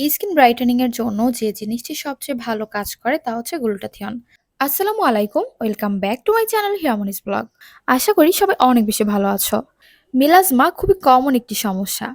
Skin brightening এর জন্য যে জিনিসটি সবচেয়ে ভালো কাজ করে তা হচ্ছে গ্লুটাথিয়ন। আসসালামু আলাইকুম, welcome back to my channel Hiramoni's blog. আশা করি সবাই অনেক বেশি ভালো আছো। মেলাজমা খুবই কমন একটি সমস্যা।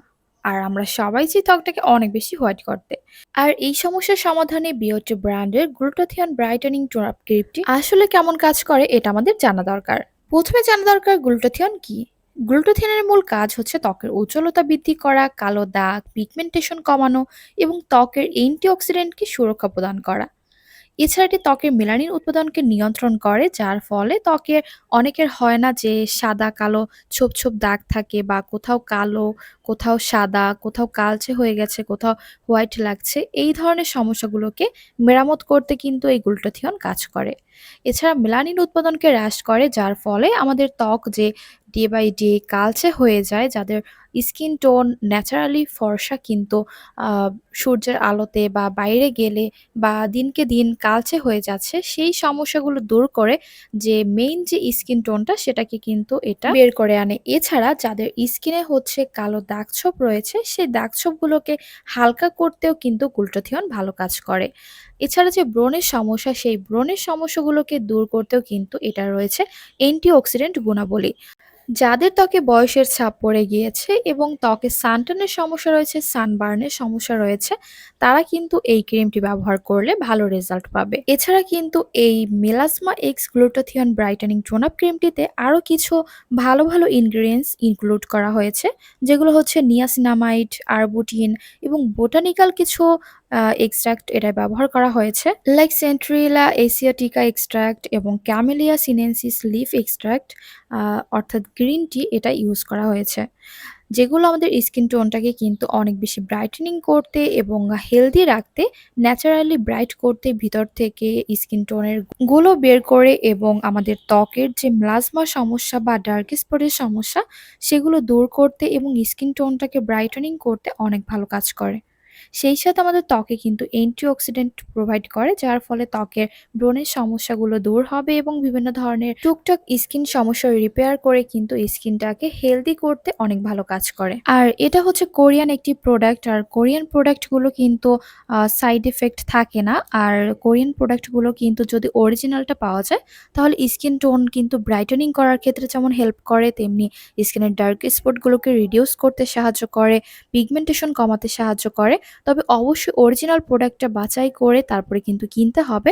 আর আমরা সবাই যে ত্বকটাকে অনেক বেশি হোয়াইট করতে। আর এই সমস্যার সমাধানে বিওটি ব্র্যান্ডের গ্লুটাথিয়ন ব্রাইটেনিং টোনাপ ক্রিমটি আসলে কেমন কাজ করে এটা আমাদের জানা দরকার। প্রথমে জানা দরকার গ্লুটাথিয়ন কি? গ্লুটাথিয়নের মূল কাজ হচ্ছে ত্বকের উজ্জ্বলতা বৃদ্ধি করা, কালো দাগ, পিগমেন্টেশন কমানো এবং ত্বকের অ্যান্টিঅক্সিডেন্টকে সুরক্ষা প্রদান করা। এছাড়া এটি ত্বকের মেলানিন উৎপাদনকে নিয়ন্ত্রণ করে যার ফলে ত্বকের অনেকের হয় না যে সাদা কালো ছোপ ছোপ দাগ থাকে বা কোথাও কালো কোথাও সাদা কোথাও কালচে হয়ে গেছে কোথাও হোয়াইট লাগছে এই ধরনের সমস্যাগুলোকে মেরামত করতে কিন্তু এই গ্লুটাথিয়ন কাজ করে এছাড়া মেলানিন উৎপাদনকে হ্রাস করে যার ফলে আমাদের ত্বক যে ডে বাই ডে কালচে হয়ে যায়, যাদের স্কিন টোন ন্যাচারালি ফর্সা কিন্তু সূর্যের আলোতে বা বাইরে গেলে বা দিনকে দিন কালচে হয়ে যাচ্ছে, সেই সমস্যাগুলো দূর করে যে মেইন যে স্কিন টোনটা সেটাকে কিন্তু এটা বের করে আনে। এছাড়া যাদের স্কিনে হচ্ছে কালো দাগছোপ রয়েছে, সেই দাগছোপগুলোকে হালকা করতেও কিন্তু গ্লুটাথিয়ন ভালো কাজ করে। এছাড়া যে ব্রণের সমস্যা, সেই ব্রণের সমস্যাগুলোকে দূর করতেও কিন্তু এটা রয়েছে অ্যান্টিঅক্সিডেন্ট গুণাবলী। যাদের ত্বকে বয়সের ছাপ পড়ে গিয়েছে এবং ত্বকে সানটানের সমস্যা রয়েছে, সানবার্নের সমস্যা রয়েছে, তারা কিন্তু এই ক্রিমটি ব্যবহার করলে ভালো রেজাল্ট পাবে। এছাড়া কিন্তু এই melasma X glutathione brightening tone up ক্রিমটিতে আরও কিছু ভালো ভালো ইনগ্রিডিয়েন্টস ইনক্লুড করা হয়েছে, যেগুলো হচ্ছে নিয়াসিনামাইড, আরবুটিন এবং বোটানিক্যাল কিছু এক্সট্রাক্ট এটা ব্যবহার করা হয়েছে। লাইক সেন্ট্রিলা এসিয়াটিকা এক্সট্রাক্ট এবং ক্যামেলিয়া সিনেন্সিস লিফ এক্সট্রাক্ট অর্থাৎ গ্রিন টি এটা ইউজ করা হয়েছে। যেগুলো আমাদের স্কিন টোনটাকে কিন্তু অনেক বেশি ব্রাইটেনিং করতে এবং হেলদি রাখতে ন্যাচারালি ব্রাইট করতে ভিতর থেকে স্কিন টোনেরগুলো বের করে এবং আমাদের ত্বকের যে ম্লাজমা সমস্যা বা ডার্ক স্পটের সমস্যা, সেগুলো দূর করতে এবং স্কিন টোনটাকে ব্রাইটেনিং করতে অনেক ভালো কাজ করে। সেই সাথে আমাদের ত্বকে কিন্তু অ্যান্টিঅক্সিডেন্ট প্রোভাইড করে, যার ফলে ত্বকের ব্রণের সমস্যাগুলো দূর হবে এবং বিভিন্ন ধরনের টুকটাক স্কিন সমস্যা রিপেয়ার করে কিন্তু স্কিনটাকে হেলদি করতে অনেক ভালো কাজ করে। আর এটা হচ্ছে কোরিয়ান একটি প্রোডাক্ট আর কোরিয়ান প্রোডাক্টগুলো কিন্তু সাইড এফেক্ট থাকে না। আর কোরিয়ান প্রোডাক্টগুলো কিন্তু যদি অরিজিনালটা পাওয়া যায়, তাহলে স্কিন টোন কিন্তু ব্রাইটেনিং করার ক্ষেত্রে যেমন হেল্প করে, তেমনি স্কিনের ডার্ক স্পটগুলোকে রিডিউস করতে সাহায্য করে পিগমেন্টেশন কমাতে সাহায্য করে। তবে অবশ্যই অরিজিনাল প্রোডাক্টটা বাছাই করে তারপরে কিন্তু কিনতে হবে।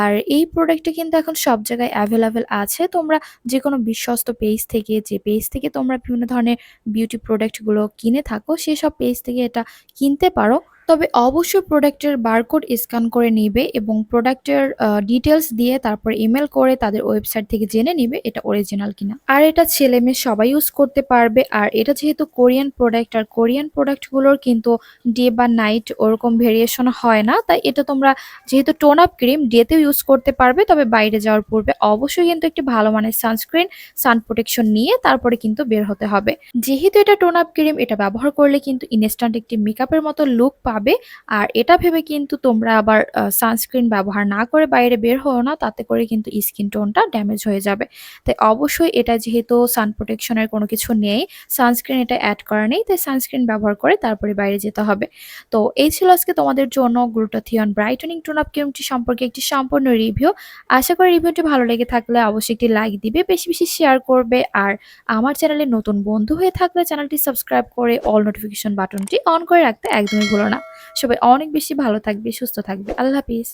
আর এই প্রোডাক্টটা কিন্তু এখন সব জায়গায় অ্যাভেলেবেল আছে। তোমরা যে কোনো বিশ্বস্ত পেজ থেকে, যে পেজ থেকে তোমরা বিভিন্ন ধরনের বিউটি প্রোডাক্টগুলো কিনে থাকো, সেসব পেজ থেকে এটা কিনতে পারো। তবে অবশ্যই প্রোডাক্টের বারকোড স্ক্যান করে নিবে এবং প্রোডাক্টের ডিটেলস দিয়ে তারপর ইমেল করে তাদের ওয়েবসাইট থেকে জেনে নিবে এটা অরিজিনাল কিনা। আর এটা ছেলে মেয়ে সবাই ইউজ করতে পারবে। আর এটা যেহেতু কোরিয়ান প্রোডাক্ট আর কোরিয়ান প্রোডাক্টগুলোর কিন্তু ডে বা নাইট ওরকম ভেরিয়েশন হয় না, তাই এটা তোমরা যেহেতু টোন আপ ক্রিম ডেতেও ইউজ করতে পারবে, তবে বাইরে যাওয়ার পূর্বে অবশ্যই কিন্তু একটি ভালো মানের সানস্ক্রিন সান প্রোটেকশন নিয়ে তারপরে কিন্তু বের হতে হবে। যেহেতু এটা টোন আপ ক্রিম এটা ব্যবহার করলে কিন্তু ইনস্ট্যান্ট একটি মেকআপের মতো লুক পাবে। আর এটা ভেবে কিন্তু তোমরা আবার সানস্ক্রিন ব্যবহার না করে বাইরে বের হও না, তাতে করে কিন্তু স্কিন টোনটা ড্যামেজ হয়ে যাবে। তাই অবশ্যই এটা যেহেতু সান প্রোটেকশনের কোনো কিছু নেই সানস্ক্রিন এটা অ্যাড করা নেই, তাই সানস্ক্রিন ব্যবহার করে তারপরে বাইরে যেতে হবে। তো এই ছিল আজকে তোমাদের জন্য গ্লুটাথিয়ন ব্রাইটনিং টোন আপ ক্রিমটি সম্পর্কে একটি সম্পূর্ণ রিভিউ আশা করি রিভিউটি ভালো লেগে থাকলে অবশ্যই একটি লাইক দিবে, বেশি বেশি শেয়ার করবে। আর আমার চ্যানেলে নতুন বন্ধু হয়ে থাকলে চ্যানেলটি সাবস্ক্রাইব করে অল নোটিফিকেশন বাটনটি অন করে রাখতে একদমই ভুলো না। সবাই অনেক বেশি ভালো থাকবে সুস্থ থাকবে। আল্লাহ হাফিজ।